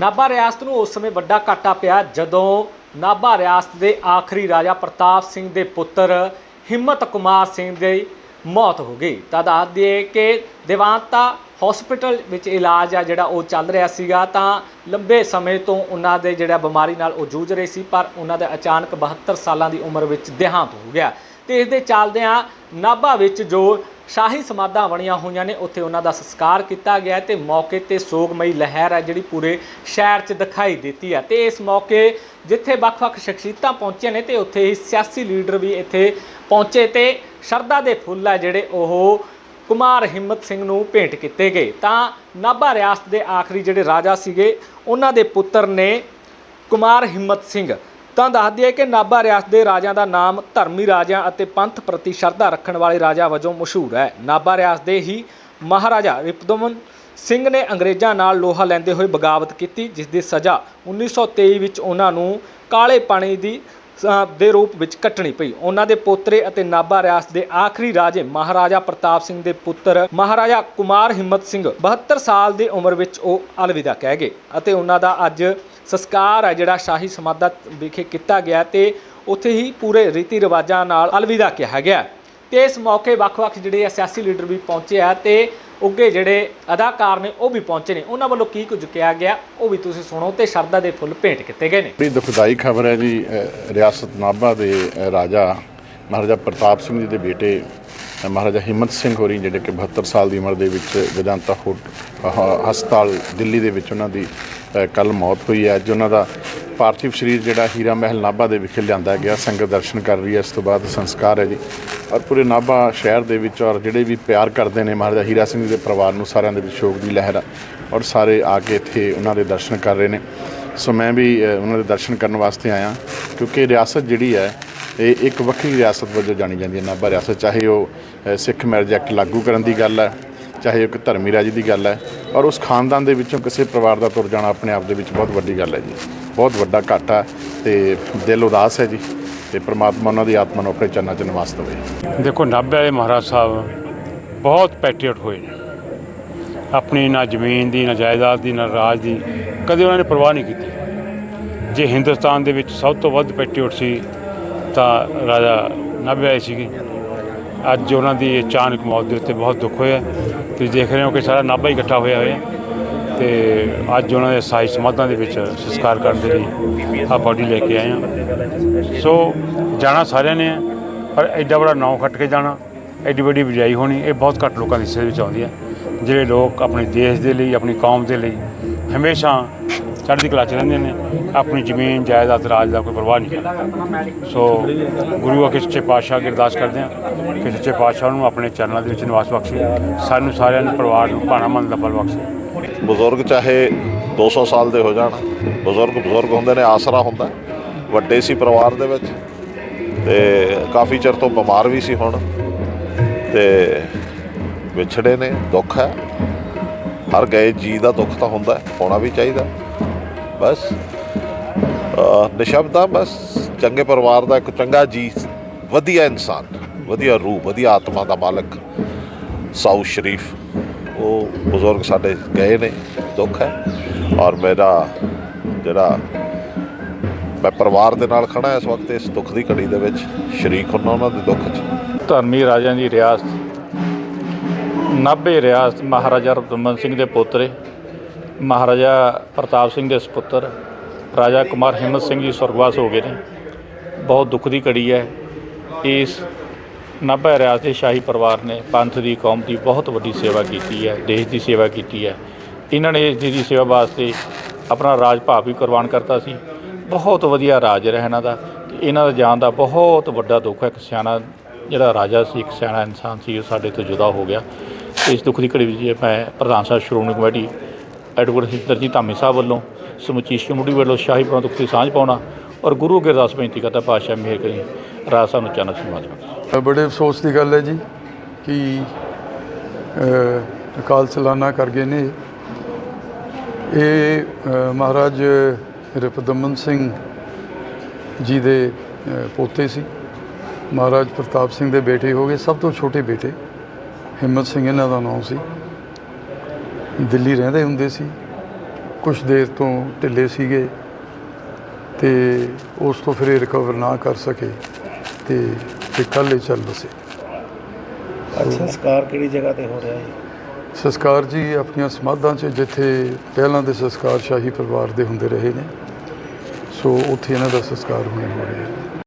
ਨਾਭਾ ਰਿਆਸਤ ਨੂੰ ਉਸ ਸਮੇਂ ਵੱਡਾ ਘਾਟਾ ਪਿਆ ਜਦੋਂ ਨਾਭਾ ਰਿਆਸਤ ਦੇ ਆਖਰੀ ਰਾਜਾ ਪ੍ਰਤਾਪ ਸਿੰਘ ਦੇ ਪੁੱਤਰ ਹਿੰਮਤ ਕੁਮਾਰ ਸਿੰਘ ਦੀ ਮੌਤ ਹੋ ਗਈ। ਤਾਂ ਦੱਸ ਦਈਏ ਕਿ ਦੇਵਾਂਤਾ ਹਸਪੀਟਲ ਵਿੱਚ ਇਲਾਜ ਆ ਜਿਹੜਾ ਉਹ ਚੱਲ ਰਿਹਾ ਸੀਗਾ, ਤਾਂ ਲੰਬੇ ਸਮੇਂ ਤੋਂ ਉਹਨਾਂ ਦੇ ਜਿਹੜਾ ਬਿਮਾਰੀ ਨਾਲ ਉਹ ਜੂਝ ਰਹੇ ਸੀ, ਪਰ ਉਹਨਾਂ ਦਾ ਅਚਾਨਕ 72 ਸਾਲਾਂ ਦੀ ਉਮਰ ਵਿੱਚ ਦੇਹਾਂਤ ਹੋ ਗਿਆ। ਤੇ ਇਸ ਦੇ ਚੱਲਦਿਆਂ ਨਾਭਾ ਵਿੱਚ ਜੋ ਸ਼ਾਹੀ ਸਮਾਧਾਂ ਬਣੀਆਂ ਹੋਈਆਂ ਨੇ, ਉੱਥੇ ਉਹਨਾਂ ਦਾ ਸੰਸਕਾਰ ਕੀਤਾ ਗਿਆ ਤੇ ਮੌਕੇ ਤੇ ਸੋਗਮਈ ਲਹਿਰ ਹੈ ਜਿਹੜੀ ਪੂਰੇ ਸ਼ਹਿਰ 'ਚ ਦਿਖਾਈ ਦਿੱਤੀ ਹੈ। ਤੇ ਇਸ ਮੌਕੇ ਜਿੱਥੇ ਵੱਖ-ਵੱਖ ਸ਼ਖਸੀਅਤਾਂ ਪਹੁੰਚੀਆਂ ਨੇ ਤੇ ਉੱਥੇ ਹੀ ਸਿਆਸੀ ਲੀਡਰ ਵੀ ਇੱਥੇ ਪਹੁੰਚੇ ਤੇ ਸ਼ਰਧਾ ਦੇ ਫੁੱਲ ਆ ਜਿਹੜੇ ਉਹ ਕੁਮਾਰ ਹਿੰਮਤ ਸਿੰਘ ਨੂੰ ਭੇਂਟ ਕੀਤੇ ਗਏ। ਤਾਂ ਨਾਭਾ ਰਿਆਸਤ ਦੇ ਆਖਰੀ ਜਿਹੜੇ ਰਾਜਾ ਸੀਗੇ, ਉਹਨਾਂ ਦੇ ਪੁੱਤਰ ਨੇ ਕੁਮਾਰ ਹਿੰਮਤ ਸਿੰਘ। ਤਾਂ ਦੱਸਦੀ ਹੈ ਕਿ ਨਾਭਾ ਰਿਆਸਤ ਦੇ ਰਾਜਿਆਂ ਦਾ ਨਾਮ ਧਰਮੀ ਰਾਜਿਆਂ ਅਤੇ ਪੰਥ ਪ੍ਰਤੀ ਸ਼ਰਧਾ ਰੱਖਣ ਵਾਲੇ ਰਾਜਾ ਵਜੋਂ ਮਸ਼ਹੂਰ ਹੈ। ਨਾਭਾ ਰਿਆਸਤ ਦੇ ਹੀ ਮਹਾਰਾਜਾ ਰਿਪਦਮਨ ਸਿੰਘ ਨੇ ਅੰਗਰੇਜ਼ਾਂ ਨਾਲ ਲੋਹਾ ਲੈਂਦੇ ਹੋਏ ਬਗਾਵਤ ਕੀਤੀ, ਜਿਸ ਦੀ ਸਜ਼ਾ 1923 ਵਿੱਚ ਉਹਨਾਂ ਨੂੰ ਕਾਲੇ ਪਾਣੀ ਦੀ ਦੇ ਰੂਪ ਵਿੱਚ ਕੱਟਣੀ ਪਈ। ਉਹਨਾਂ ਦੇ ਪੋਤਰੇ ਅਤੇ ਨਾਭਾ ਰਿਆਸਤ ਦੇ ਆਖਰੀ ਰਾਜੇ ਮਹਾਰਾਜਾ ਪ੍ਰਤਾਪ ਸਿੰਘ ਦੇ ਪੁੱਤਰ ਮਹਾਰਾਜਾ ਕੁਮਾਰ ਹਿੰਮਤ ਸਿੰਘ 72 ਸਾਲ ਦੀ ਉਮਰ ਵਿੱਚ ਉਹ ਅਲਵਿਦਾ ਕਹਿ ਗਏ ਅਤੇ ਉਹਨਾਂ ਦਾ ਅੱਜ ਸੰਸਕਾਰ ਹੈ ਜਿਹੜਾ ਸ਼ਾਹੀ ਸਮਾਧਾ ਵਿਖੇ ਕੀਤਾ ਗਿਆ ਤੇ ਉੱਥੇ ਹੀ ਪੂਰੇ ਰੀਤੀ ਰਿਵਾਜਾਂ ਨਾਲ ਅਲਵਿਦਾ ਕਿਹਾ ਗਿਆ ਤੇ ਇਸ ਮੌਕੇ ਵੱਖ-ਵੱਖ ਜਿਹੜੇ ਸਿਆਸੀ ਲੀਡਰ ਵੀ ਪਹੁੰਚੇ ਆ ਤੇ ਉੱਗੇ ਜਿਹੜੇ ਅਦਾਕਾਰ ਨੇ ਉਹ ਵੀ ਪਹੁੰਚੇ ਨੇ। ਉਹਨਾਂ ਵੱਲੋਂ ਕੀ ਕੁਝ ਕਿਹਾ ਗਿਆ, ਉਹ ਵੀ ਤੁਸੀਂ ਸੁਣੋ ਤੇ ਸ਼ਰਧਾ ਦੇ ਫੁੱਲ ਭੇਂਟ ਕੀਤੇ ਗਏ ਨੇ। ਬੜੀ ਦੁਖਦਾਈ ਖਬਰ ਹੈ ਜੀ ਰਿਆਸਤ ਨਾਭਾ ਦੇ ਰਾਜਾ ਮਹਾਰਾਜਾ ਪ੍ਰਤਾਪ ਸਿੰਘ ਜੀ ਦੇ ਬੇਟੇ ਮਹਾਰਾਜਾ ਹਿੰਮਤ ਸਿੰਘ ਹੋਰੀ ਜਿਹੜੇ ਕਿ 72 ਸਾਲ ਦੀ ਉਮਰ ਦੇ ਵਿੱਚ ਵਿਦੰਤਾ ਹਸਪਤਾਲ ਦਿੱਲੀ ਦੇ ਵਿੱਚ ਉਹਨਾਂ ਦੀ ਕੱਲ ਮੌਤ ਹੋਈ ਹੈ। ਅੱਜ ਉਹਨਾਂ ਦਾ ਪਾਰਥਿਵ ਸਰੀਰ ਜਿਹੜਾ ਹੀਰਾ ਮਹਿਲ ਨਾਭਾ ਦੇ ਵਿਖੇ ਲਿਆਂਦਾ ਗਿਆ। ਸੰਗਤ ਦਰਸ਼ਨ ਕਰ ਰਹੀ ਹੈ। ਇਸ ਤੋਂ ਬਾਅਦ ਸੰਸਕਾਰ ਹੈ ਜੀ। ਔਰ ਪੂਰੇ ਨਾਭਾ ਸ਼ਹਿਰ ਦੇ ਵਿੱਚ ਔਰ ਜਿਹੜੇ ਵੀ ਪਿਆਰ ਕਰਦੇ ਨੇ ਮਹਾਰਾਜਾ ਹੀਰਾ ਸਿੰਘ ਜੀ ਦੇ ਪਰਿਵਾਰ ਨੂੰ ਸਾਰਿਆਂ ਦੇ ਵਿੱਚ ਸ਼ੋਕ ਦੀ ਲਹਿਰ ਆ ਔਰ ਸਾਰੇ ਆ ਕੇ ਇੱਥੇ ਉਹਨਾਂ ਦੇ ਦਰਸ਼ਨ ਕਰ ਰਹੇ ਨੇ। ਸੋ ਮੈਂ ਵੀ ਉਹਨਾਂ ਦੇ ਦਰਸ਼ਨ ਕਰਨ ਵਾਸਤੇ ਆਇਆ ਕਿਉਂਕਿ ਰਿਆਸਤ ਜਿਹੜੀ ਹੈ, ਇਹ ਇੱਕ ਵੱਖਰੀ ਰਿਆਸਤ ਵਜੋਂ ਜਾਣੀ ਜਾਂਦੀ ਹੈ। ਨਾਭਾ ਰਿਆਸਤ, ਚਾਹੇ ਉਹ ਸਿੱਖ ਮੈਰਿਜ ਐਕਟ ਲਾਗੂ ਕਰਨ ਦੀ ਗੱਲ ਹੈ ਚਾਹੇ ਇੱਕ ਧਰਮੀ ਰਾਜੀ ਦੀ ਗੱਲ ਹੈ, ਔਰ ਉਸ ਖਾਨਦਾਨ ਦੇ ਵਿੱਚੋਂ ਕਿਸੇ ਪਰਿਵਾਰ ਦਾ ਤੁਰ ਜਾਣਾ ਆਪਣੇ ਆਪ ਦੇ ਵਿੱਚ ਬਹੁਤ ਵੱਡੀ ਗੱਲ ਹੈ ਜੀ। ਬਹੁਤ ਵੱਡਾ ਘਾਟਾ ਤੇ ਦਿਲ ਉਦਾਸ ਹੈ ਜੀ ਤੇ ਪ੍ਰਮਾਤਮਾ ਉਹਨਾਂ ਦੀ ਆਤਮਾ ਨੂੰ ਆਪਣੇ ਚਰਨਾਂ 'ਚ ਨਿਵਾਸ ਦੇਵੇ। ਦੇਖੋ, ਨਾਭੇ ਵਾਲੇ ਮਹਾਰਾਜ ਸਾਹਿਬ ਬਹੁਤ ਪੈਟਰੀਅਟ ਹੋਏ ਨੇ। ਆਪਣੀ ਨਾ ਜ਼ਮੀਨ ਦੀ, ਨਾ ਜਾਇਦਾਦ ਦੀ, ਨਾ ਰਾਜ ਦੀ ਕਦੇ ਉਹਨਾਂ ਨੇ ਪਰਵਾਹ ਨਹੀਂ ਕੀਤੀ। ਜੇ ਹਿੰਦੁਸਤਾਨ ਦੇ ਵਿੱਚ ਸਭ ਤੋਂ ਵੱਧ ਪੈਟਰੀਅਟ ਸੀ ਤਾਂ ਰਾਜਾ ਨਾਭੇ ਆਏ ਸੀਗੇ। ਅੱਜ ਉਹਨਾਂ ਦੀ ਅਚਾਨਕ ਮੌਤ ਦੇ ਉੱਤੇ ਬਹੁਤ ਦੁੱਖ ਹੋਇਆ ਤੁਸੀਂ ਦੇਖ ਰਹੇ ਹੋ ਕਿ ਸਾਰਾ ਨਾਭਾ ਹੀ ਇਕੱਠਾ ਹੋਇਆ ਹੋਇਆ ਤੇ ਅੱਜ ਉਹਨਾਂ ਦੇ ਸਾਈ ਸਮਾਧਾਂ ਦੇ ਵਿੱਚ ਸੰਸਕਾਰ ਕਰਨ ਦੇ ਲਈ ਆ ਬਾਡੀ ਲੈ ਕੇ ਆਏ ਹਾਂ। ਸੋ ਜਾਣਾ ਸਾਰਿਆਂ ਨੇ ਪਰ ਐਡਾ ਬੜਾ ਨਾਂ ਖੱਟ ਕੇ ਜਾਣਾ, ਐਡੀ ਵੱਡੀ ਵਜਾਈ ਹੋਣੀ, ਇਹ ਬਹੁਤ ਘੱਟ ਲੋਕਾਂ ਦੀ ਹਿੱਸੇ ਵਿੱਚ ਆਉਂਦੀ ਹੈ। ਜਿਹੜੇ ਲੋਕ ਆਪਣੇ ਦੇਸ਼ ਦੇ ਲਈ, ਆਪਣੀ ਕੌਮ ਦੇ ਲਈ ਹਮੇਸ਼ਾ ਚੜ੍ਹਦੀ ਕਲਾ 'ਚ ਰਹਿੰਦੇ ਨੇ, ਆਪਣੀ ਜ਼ਮੀਨ, ਜਾਇਦਾਦ, ਰਾਜ ਦਾ ਕੋਈ ਪਰਵਾਹ ਨਹੀਂ। ਕਰਦਾ ਸੋ ਗੁਰੂ ਅਕੇ ਸੱਚੇ ਪਾਤਸ਼ਾਹ ਅੱਗੇ ਅਰਦਾਸ ਕਰਦੇ ਹਾਂ ਕਿ ਸੱਚੇ ਪਾਤਸ਼ਾਹ ਨੂੰ ਆਪਣੇ ਚਰਨਾਂ ਦੇ ਵਿੱਚ ਨਿਵਾਸ ਬਖਸ਼ੇ, ਸਾਨੂੰ ਸਾਰਿਆਂ ਨੂੰ ਪਰਿਵਾਰ ਨੂੰ ਭਾਣਾ ਮਨ ਦਾ ਬਲ ਬਖਸ਼ੇ। ਬਜ਼ੁਰਗ ਚਾਹੇ 200 ਸਾਲ ਦੇ ਹੋ ਜਾਣ, ਬਜ਼ੁਰਗ ਬਜ਼ੁਰਗ ਹੁੰਦੇ ਨੇ, ਆਸਰਾ ਹੁੰਦਾ, ਵੱਡੇ ਸੀ ਪਰਿਵਾਰ ਦੇ ਵਿੱਚ, ਤੇ ਕਾਫੀ ਚਿਰ ਤੋਂ ਬਿਮਾਰ ਵੀ ਸੀ ਹੁਣ, ਤੇ ਵਿਛੜੇ ਨੇ, ਦੁੱਖ ਹੈ। ਹਰ ਗਏ ਜੀ ਦਾ ਦੁੱਖ ਤਾਂ ਹੁੰਦਾ, ਹੋਣਾ ਵੀ ਚਾਹੀਦਾ। ਬਸ, ਅਹ, ਨਿਸ਼ਬਦ ਬਸ, ਚੰਗੇ ਪਰਿਵਾਰ ਦਾ ਇੱਕ ਚੰਗਾ ਜੀ, ਵਧੀਆ ਇਨਸਾਨ, ਵਧੀਆ ਰੂਹ, ਵਧੀਆ ਆਤਮਾ ਦਾ ਮਾਲਕ ਸਾਊ ਸ਼ਰੀਫ। ਉਹ ਬਜ਼ੁਰਗ ਸਾਡੇ ਗਏ ਨੇ, ਦੁੱਖ ਹੈ। ਔਰ ਮੇਰਾ ਜਿਹੜਾ ਮੈਂ ਪਰਿਵਾਰ ਦੇ ਨਾਲ ਖੜਾ ਇਸ ਵਕਤ ਇਸ ਦੁੱਖ ਦੀ ਘੜੀ ਦੇ ਵਿੱਚ, ਸ਼ਰੀਕ ਹੁੰਨਾ ਉਹਨਾਂ ਦੇ ਦੁੱਖ 'ਚ। ਧਰਮੀ ਰਾਜਿਆਂ ਦੀ ਰਿਆਸਤ, ਨਾਭੇ ਰਿਆਸਤ ਮਹਾਰਾਜਾ ਰਤਮਨ ਸਿੰਘ ਦੇ ਪੋਤਰੇ ਮਹਾਰਾਜਾ ਪ੍ਰਤਾਪ ਸਿੰਘ ਦੇ ਸੁਪੁੱਤਰ ਰਾਜਾ ਕੁਮਾਰ ਹਿੰਮਤ ਸਿੰਘ ਜੀ ਸੁਰਗਵਾਸ ਹੋ ਗਏ ਨੇ। ਬਹੁਤ ਦੁੱਖ ਦੀ ਘੜੀ ਹੈ। ਇਸ ਨਾਭਾ ਰਿਆਸਤ ਦੇ ਸ਼ਾਹੀ ਪਰਿਵਾਰ ਨੇ ਪੰਥ ਦੀ, ਕੌਮ ਦੀ ਬਹੁਤ ਵੱਡੀ ਸੇਵਾ ਕੀਤੀ ਹੈ, ਦੇਸ਼ ਦੀ ਸੇਵਾ ਕੀਤੀ ਹੈ। ਇਹਨਾਂ ਨੇ ਇਸ ਦੀ ਸੇਵਾ ਵਾਸਤੇ ਆਪਣਾ ਰਾਜ ਭਾਵ ਵੀ ਕੁਰਬਾਨ ਕਰਤਾ ਸੀ। ਬਹੁਤ ਵਧੀਆ ਰਾਜ ਰਿਹਾ ਇਹਨਾਂ ਦਾ। ਤੇ ਇਹਨਾਂ ਦਾ ਜਾਣ ਦਾ ਬਹੁਤ ਵੱਡਾ ਦੁੱਖ ਹੈ। ਇੱਕ ਸਿਆਣਾ ਜਿਹੜਾ ਰਾਜਾ ਸੀ, ਇੱਕ ਸਿਆਣਾ ਇਨਸਾਨ ਸੀ, ਉਹ ਸਾਡੇ ਤੋਂ ਜੁਦਾ ਹੋ ਗਿਆ। ਇਸ ਦੁੱਖ ਦੀ ਘੜੀ ਵਿੱਚ ਮੈਂ ਪ੍ਰਧਾਨ ਸਾਹਿਬ ਸ਼੍ਰੋਮਣੀ ਕਮੇਟੀ ਐਡਵੋਕੇਟ ਹਿੰਦਰਜੀਤ ਧਾਮੀ ਸਾਹਿਬ ਵੱਲੋਂ ਸਮੁੱਚੀ ਸ਼ਮੂੜੀ ਵੱਲੋਂ ਸ਼ਾਹੀ ਪਰਮ ਦੁੱਖ ਦੀ ਸਾਂਝ ਪਾਉਣਾ ਔਰ ਗੁਰੂ ਅੱਗੇ ਅਰਦਾਸ ਬੇਨਤੀ ਕਰਦਾ ਪਾਤਸ਼ਾਹ ਮਿਹਰ ਕਰੀ ਰਾਜ ਸਾਹਿਬ ਨੂੰ ਚਾਨਕ ਸਮਾਜ ਬੜੇ ਅਫਸੋਸ ਦੀ ਗੱਲ ਹੈ ਜੀ ਕਿ ਅਕਾਲ ਚਲਾਨਾ ਕਰ ਗਏ ਨੇ। ਇਹ ਅ, ਮਹਾਰਾਜ ਰਿਪਦਮਨ ਸਿੰਘ ਜੀ ਦੇ ਪੋਤੇ ਸੀ। ਮਹਾਰਾਜ ਪ੍ਰਤਾਪ ਸਿੰਘ ਦੇ ਬੇਟੇ ਹੋ ਗਏ ਸਭ ਤੋਂ ਛੋਟੇ ਬੇਟੇ। ਹਿੰਮਤ ਸਿੰਘ ਇਹਨਾਂ ਦਾ ਨਾਮ ਸੀ। ਦਿੱਲੀ ਰਹਿੰਦੇ ਹੁੰਦੇ ਸੀ। ਕੁਝ ਦੇਰ ਤੋਂ ਢਿੱਲੇ ਸੀਗੇ ਤੇ ਉਸ ਤੋਂ ਫਿਰ ਇਹ ਰਿਕਵਰ ਨਾ ਕਰ ਸਕੇ ਤੇ ਤੇ ਇਹ ਚੱਲ ਬਸੇ ਸੰਸਕਾਰ ਕਿਹੜੀ ਜਗ੍ਹਾ ਤੇ ਹੋ ਰਿਹਾ ਹੈ ਸੰਸਕਾਰ ਜੀ ਆਪਣੀਆਂ ਸਮਾਧਾਂ 'ਚ ਜਿੱਥੇ ਪਹਿਲਾਂ ਦੇ ਸੰਸਕਾਰ ਸ਼ਾਹੀ ਪਰਿਵਾਰ ਦੇ ਹੁੰਦੇ ਰਹੇ ਨੇ ਸੋ ਉੱਥੇ ਇਹਨਾਂ ਦਾ ਸੰਸਕਾਰ ਹੋਣੇ ਹੋ ਰਿਹਾ। ਹੈ